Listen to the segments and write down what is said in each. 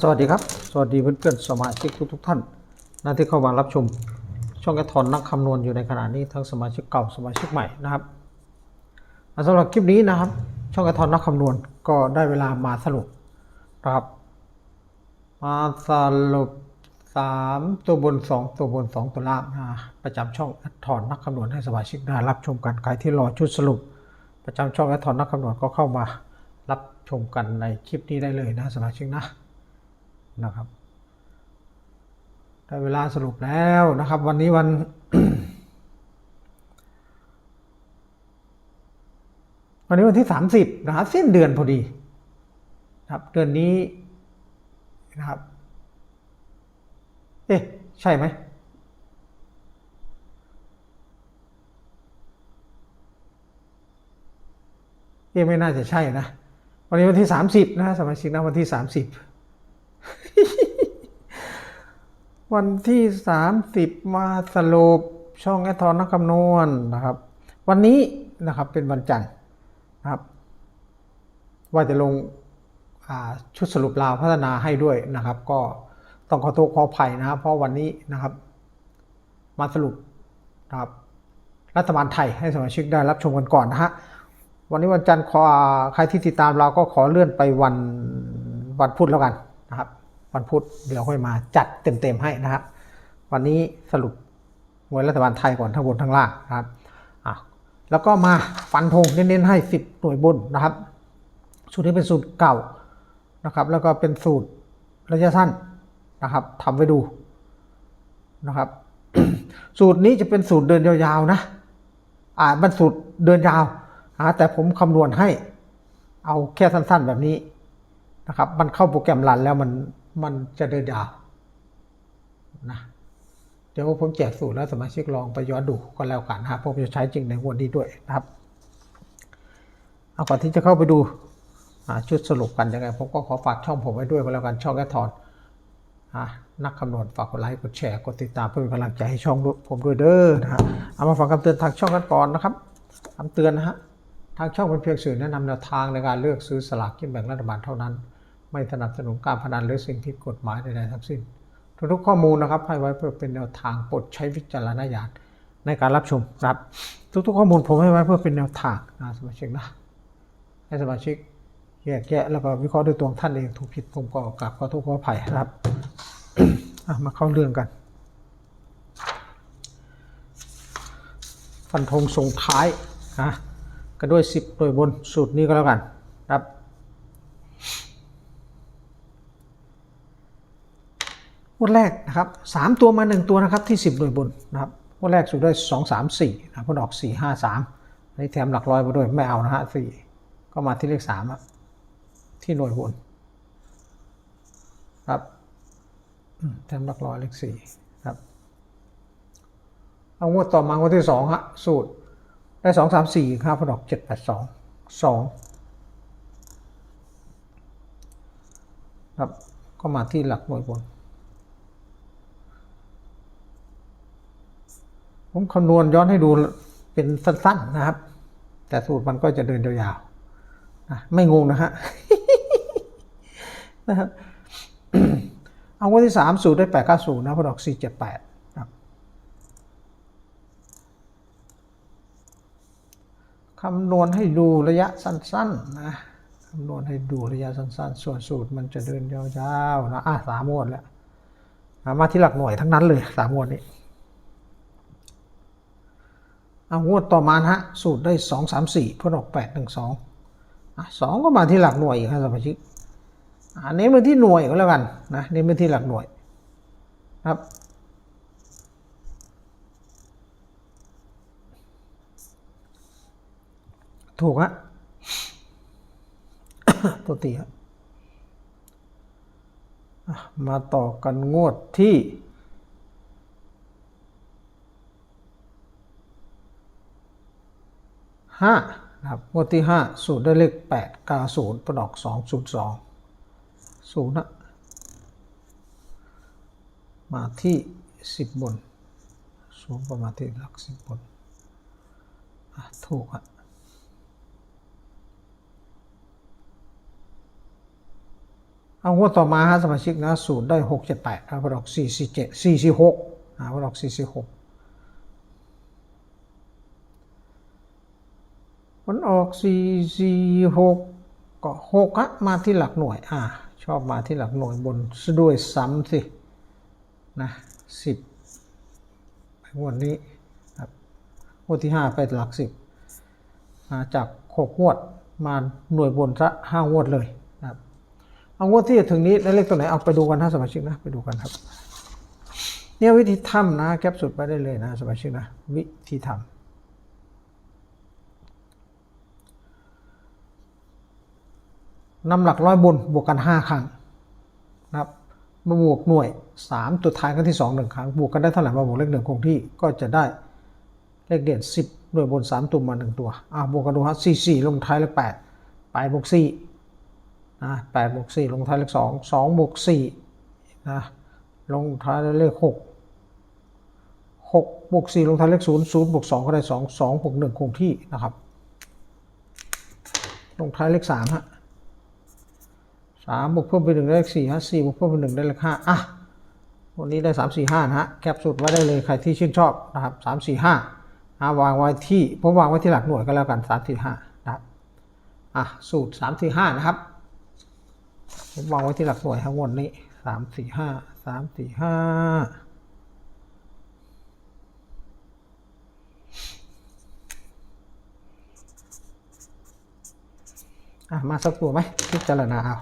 สวัสดีครับ สวัสดีเพื่อนๆสมาชิกทุกๆท่านนะที่เข้ามารับชม ช่องแกทอนนักคำนวณอยู่ในขณะนี้ทั้งสมาชิกเก่าสมาชิกใหม่นะครับสำหรับคลิปนี้นะครับ ช่องแกทอนนักคำนวณก็ได้เวลามาสรุปนะครับ มาสรุปสามตัวบนสองตัวบนสองตัวล่างนะประจำช่องแอดทอนนักคำนวณให้สมาชิกได้รับชมกันใครที่รอชุดสรุป ประจำช่องแอดทอนนักคำนวณก็เข้ามารับชมกันในคลิปนี้ได้เลยนะสมาชิกนะ นะครับได้เวลาสรุปแล้วนะครับ วันนี้วัน วันนี้วันที่ 30นะครับสิ้นเดือนพอดีนะครับเดือนนี้นะครับ เอ๊ะใช่ไหมเอ๊ะไม่น่าจะใช่นะวันนี้วันที่ 30นะสมาชิกนะวันที่ 30 วันที่ 30 มาสรุปช่องแอทอนนักคำนวณนะครับ วันนี้นะครับเป็นวันจันทร์นะครับ ว่าจะลงชุดสรุปราวพัฒนาให้ด้วยนะครับ ก็ต้องขอโทษขออภัยนะครับ เพราะวันนี้นะครับ มาสรุปนะครับ รัฐบาลไทยให้สมาชิกได้รับชมกันก่อนนะฮะวันนี้วันจันทร์ขอใครที่ติดตามเราก็ขอเลื่อนไปวันวันพุธแล้วกันนะครับ วันพุธเดี๋ยวค่อยมาจัดเต็มๆให้นะครับวันนี้สรุปหวยรัฐบาลไทยก่อนทั้งบนทั้งล่างนะครับอะแล้วก็มาฟันธงเน้นๆให้ 10 หน่วยบนนะครับสูตรนี้เป็นสูตรเก่านะครับ แล้วก็เป็นสูตรระยะสั้นนะครับทำไว้ดูนะครับ สูตรนี้จะเป็นสูตรเดินยาวๆนะอ่ามันสูตรเดินยาวอ่าแต่ผมคำนวณให้เอาแค่สั้นๆแบบนี้นะครับ มันเข้าโปรแกรมรันแล้วมัน มันจะเดินยาวนะเดี๋ยวผมแจกสูตรแล้วสมาชิกลองไปย้อนดูก็แล้วกันนะครับผมจะใช้จริงในวันนี้ด้วยนะครับเอาก่อนที่จะเข้าไปดูชุดสรุปกันยังไงผมก็ขอฝากช่องผมไว้ด้วยก็แล้วกันช่องแอทอนนักคำนวณฝากกดไลค์กดแชร์กดติดตามเพื่อเป็นกำลังใจให้ช่องผมด้วยเด้อนะฮะเอามาฟังคำเตือนทางช่องกันก่อนนะครับคำเตือนนะฮะทางช่องเป็นเพียงสื่อแนะนำแนวทางในการเลือกซื้อสลากกินแบ่งรัฐบาลเท่านั้น ไม่สนับสนุนการพนันหรือสิ่งที่กฎหมายใดๆทั้งสิ้น ทุกๆข้อมูลนะครับให้ไว้เพื่อเป็นแนวทางโปรดใช้วิจารณญาณในการรับชมครับ ทุกๆ ข้อมูลผมให้ไว้เพื่อเป็นแนวทางนะสมาชิกนะให้สมาชิกแยกแยะแล้วก็วิเคราะห์ด้วยตัวท่านเองถูกผิดผมก็กราบขอโทษขออภัยครับมาเข้าเรื่องกัน ฟันธงส่งท้ายนะกันด้วย 10 โดยบนสูตรนี้ก็แล้วกันครับ วดแรกนะครับ3ตัวมา1ตัวนะครับที่10โดยบนนะครับงวดแรกสูตรได้2 3 4นะพอดอก4 5 3อันนี้แถมหลักร้อยมาด้วยไม่เอานะฮะ4ก็มาที่เลข3อะที่หน่วยบนครับแถมหลักร้อยเลขสี่ครับเอางวดต่อมางวดที่สองฮะสูตรได้สองสามสี่ค่าพอดอกเจ็ดแปดสองสองครับก็มาที่หลักหน่วยบน ผมคำนวณย้อนให้ดูเป็นสั้น ๆนะครับ แต่สูตรมันก็จะเดินยาวๆนะไม่งงนะฮะนะครับเอางวดที่สามสูตรได้แปดเก้าศูนย์นะพอดอกสี่เจ็ดแปดครับคำนวณให้ดูระยะสั้นๆนะคำนวณให้ดูระยะสั้นๆ ส่วนสูตรมันจะเดินยาวๆนะอะสามงวดแล้วมาที่หลักหน่วยทั้งนั้นเลยสามงวดนี้ เอางวดต่อมาฮะ สูตรได้สองสามสี่พอดออกแปดหนึ่งสองสองก็มาที่หลักหน่วยอีกครับสมาชิกอันนี้เป็นที่หน่วยก็แล้วกันนะนี่เป็นที่หลักหน่วยครับถูกฮะตัวตีฮะมาต่อกันงวดที่ 5นะครับงวดที่ 5 สูตรได้เลข8กาศูนย์ประดอก 202ศูนย์นะมาที่ 10 บนสูนประมาณที่หลัก 10 บนถูกอะเอางวดต่อมาฮะสมาชิกนะสูตรได้ 678ครับประดอก447 46นะประดอก 446 มันออกสี่สี่หกก็หกอะมาที่หลักหน่วย อ่า ชอบมาที่หลักหน่วยบนซะด้วยซ้ำสิ นะสิบงวดนี้ครับงวดที่ห้าไปหลักสิบมาจากหกงวดมาหน่วยบนซะห้างวดเลยนะครับ เอางวดที่จะถึงนี้ได้เลขตัวไหนเอาไปดูกันนะสมาชิกนะไปดูกันครับเนี่ยวิธีทำนะแคปสุดไปได้เลยนะสมาชิกนะ วิธีทำ นำหลักร้อยบนบวกกันห้าครั้งนะครับมาบวกหน่วยสามตัวท้ายกันที่สองหนึ่งครั้ง บวกกันได้เท่าไหร่มาบวกเลขหนึ่งคงที่ก็จะได้เลขเด่นสิบหน่วยบนสามตัวมาหนึ่งตัวอะบวกกันดูฮะสี่สี่ลงท้ายเลขแปดไปบวกสี่นะแปดบวกสี่ลงท้ายเลขสองสองบวกสี่นะลงท้ายด้วยเลขหกหกบวกสี่ลงท้ายเลขศูนย์ศูนย์บวกสองก็ได้สองสองบวกหนึ่งคงที่นะครับ ลงท้ายเลขสามฮะ สามบวกเพิ่มไปหนึ่งได้เลขสี่ฮะสี่บวกเพิ่มไปหนึ่งได้เลขห้าอะวันนี้ได้สามสี่ห้านะฮะแคปสุดไว้ได้เลยใครที่ชื่นชอบนะครับสามสี่ห้าวางไว้ที่ผมวางไว้ที่หลักหน่วยก็แล้วกันสามสี่ห้านะครับอะสูตรสามสี่ห้านะครับผมวางไว้ที่หลักหน่วยทั้งหมดนี้สามสี่ห้าสามสี่ห้าอะมาสักตัวไหมพิจารณาเอา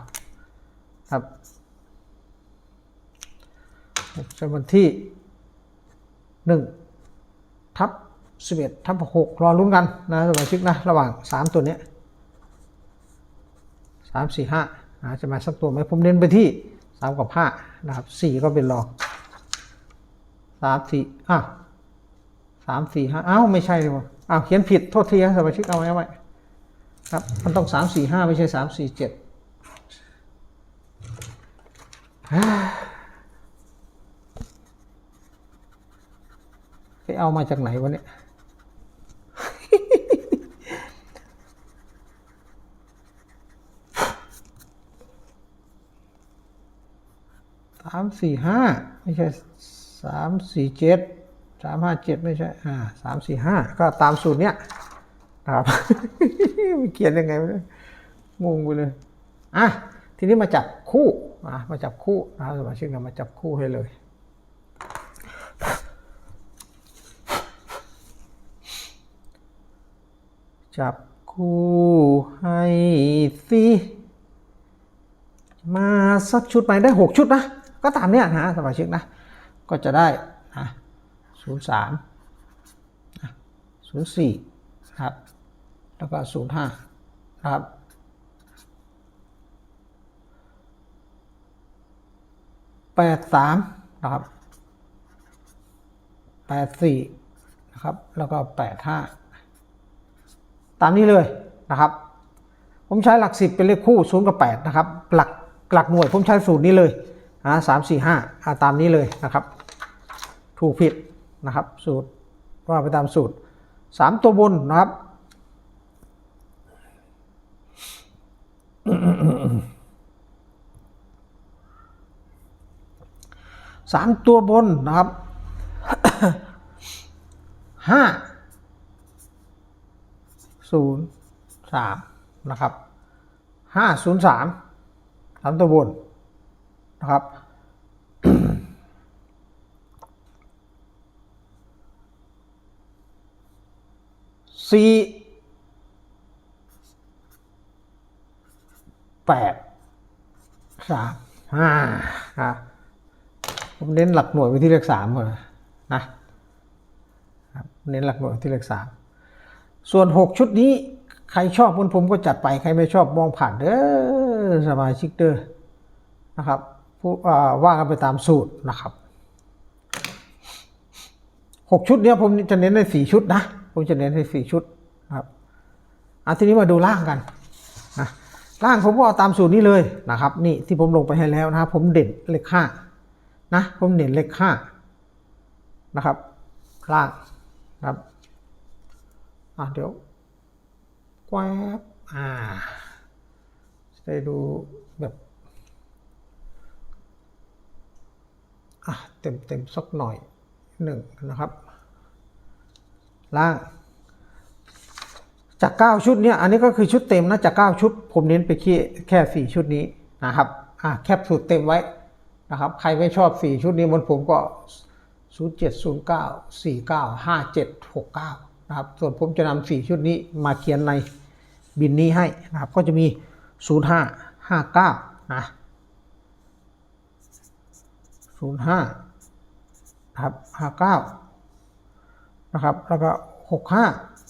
ครับจำวันที่หนึ่งทับสิบเอ็ดทับหกรอลุ้นกันนะสมาชิกนะ ระหว่างสามตัวเนี้ยสามสี่ห้าจะมาสักตัวไหมผมเน้นไปที่สามกับห้านะครับสี่ก็เป็นรองสามสี่อ้าวสามสี่ห้าอ้าวไม่ใช่เลยวะอ้าวเขียนผิดโทษทีครับสมาชิกเอาไว้เอาไว้ครับ มันต้องสามสี่ห้าไม่ใช่สามสี่เจ็ด ไปเอามาจากไหนวะเนี่ย สามสี่ห้าไม่ใช่สามสี่เจ็ดสามห้าเจ็ดไม่ใช่ อ่าสามสี่ห้าก็ตามสูตรเนี้ยนะครับเขียนยังไงวะเนี่ยงงไปเลย อะ ทีนี้มาจับคู่ อะมาจับคู่นะครับสมาชิกเรามาจับคู่ให้เลยจับคู่ให้สิมาสักชุดไปได้ 6 ชุดนะ ก็ตามเนี้ยนะสมาชิกนะ ก็จะได้นะศูนย์สามศูนย์สี่ครับ แล้วก็ศูนย์ห้าครับ แปดสามนะครับแปดสี่นะครับ แล้วก็แปดห้าตามนี้เลยนะครับ ผมใช้หลักสิบเป็นเลขคู่ศูนย์กับแปดนะครับ หลักหลักหน่วยผมใช้สูตรนี้เลยอ่าสามสี่ห้าอ่าตามนี้เลยนะครับ ถูกผิดนะครับ สูตรว่าไปตามสูตรสามตัวบนนะครับ สามตัวบนนะครับห้าศูนย์สามนะครับห้าศูนย์สามสามตัวบนนะครับสี่แปดสามห้าครับ ผมเน้นหลักหน่วยไปที่เลขสามก่อนนะครับเน้นหลักหน่วยที่เลขสามส่วนหกชุดนี้ใครชอบมันผมก็จัดไปใครไม่ชอบมองผ่านเด้อสมาชิกเด้อนะครับผู้อ่าว่ากันไปตามสูตรนะครับหกชุดเนี้ยผมจะเน้นในสี่ชุดนะผมจะเน้นในสี่ชุดนะครับอะทีนี้มาดูล่างกันนะล่างผมก็เอาตามสูตรนี้เลยนะครับ นี่ที่ผมลงไปให้แล้วนะครับ ผมเด่นเลขห้า นะผมเด่นเลขห้านะครับ ล่างนะครับอะเดี๋ยวแวบอ่าจะได้ดูแบบอะเต็มเต็มสักหน่อยหนึ่งนะครับ ล่าง จาก 9 ชุดเนี่ยอันนี้ก็คือชุดเต็มนะจาก 9 ชุด ผมเน้นไปแค่แค่ 4 ชุดนี้นะครับอะแคปสูตรเต็มไว้ นะครับ ใครไม่ชอบ 4 ชุดนี้บนผมก็ 0 7 0 9 4 9 5 7 6 9 นะครับ ส่วนผมจะนำ4ชุดนี้มาเขียนในบินนี้ให้นะครับ ก็จะมี 0 5 5 9 นะ0 5นะครับ59 นะครับ แล้วก็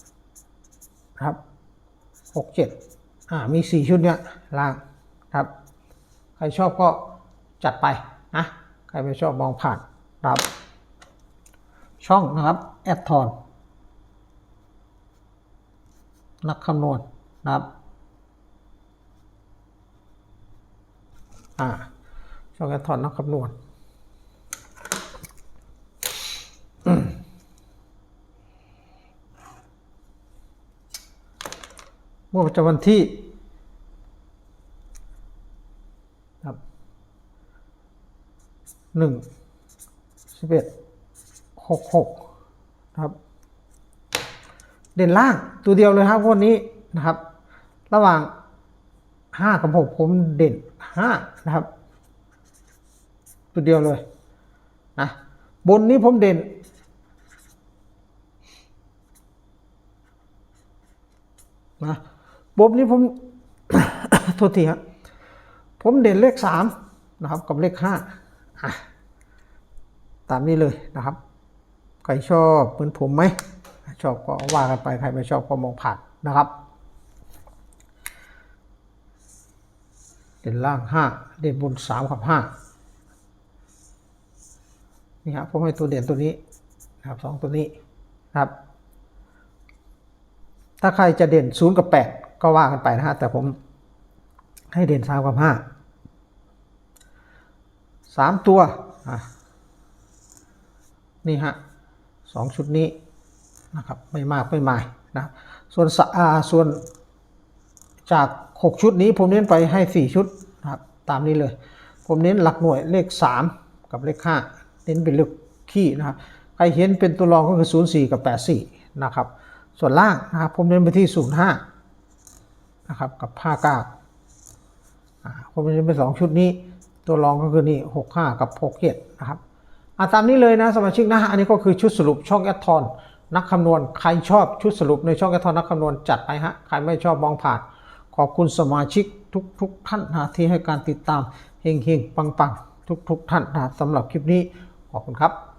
65ครับหกเจ็ดอ่ามีสี่ชุดเนี้ยล่างครับ ใครชอบก็ จัดไปนะใครไม่ชอบมองผ่านครับ ช่องนะครับแอดทอนนักคำนวณนะครับอ่าช่องแอดทอนนักคำนวณเมื่อประจำวันที่ครับ หนึ่งสิบเอ็ดหกหกนะครับ เด่นล่างตัวเดียวเลยครับงวันนี้นะครับ ระหว่างห้ากับหกผมเด่นห้านะครับ ตัวเดียวเลยนะบนนี้ผมเด่นนะบนนี้ผมโทษทีครับผมเด่นเลขสามนะครับกับเลขห้า ตามนี้เลยนะครับ ใครชอบเหมือนผมไหมชอบก็ว่ากันไปใครไม่ชอบก็มองผ่านนะครับเด่นล่างห้าเด่นบนสามกับห้านี่ครับผมให้ตัวเด่นตัวนี้นะครับสองตัวนี้นะครับ ถ้าใครจะเด่นศูนย์กับแปดก็ว่ากันไปนะฮะแต่ผมให้เด่นสามกับห้าสามตัวอะ นี่ฮะสองชุดนี้นะครับไม่มากไม่มายนะส่วนสอาส่วนจากหกชุดนี้ผมเน้นไปให้สี่ชุดนะครับตามนี้เลย ผมเน้นหลักหน่วยเลขสามกับเลขห้าเน้นเป็นเลขขี้นะครับใครเห็นเป็นตัวรองก็คือ 0 4 กับ 8 4 นะครับ ส่วนล่างนะครับผมเน้นไปที่ 0 5 นะครับกับ 5 9อ่าผมเน้นไป 2 ชุดนี้ ตัวรองก็คือนี่ 6 5 กับ 6 7 นะครับ อะตามนี้เลยนะสมาชิกนะอันนี้ก็คือชุดสรุปช่องแอดทอนนักคำนวณใครชอบชุดสรุปในช่องแอดทอนนักคำนวณจัดไปฮะใครไม่ชอบมองผ่าน ขอบคุณสมาชิกทุกทุกท่านนะที่ให้การติดตามเฮงเฮงปังปังทุกทุกท่านนะสำหรับคลิปนี้ขอบคุณครับ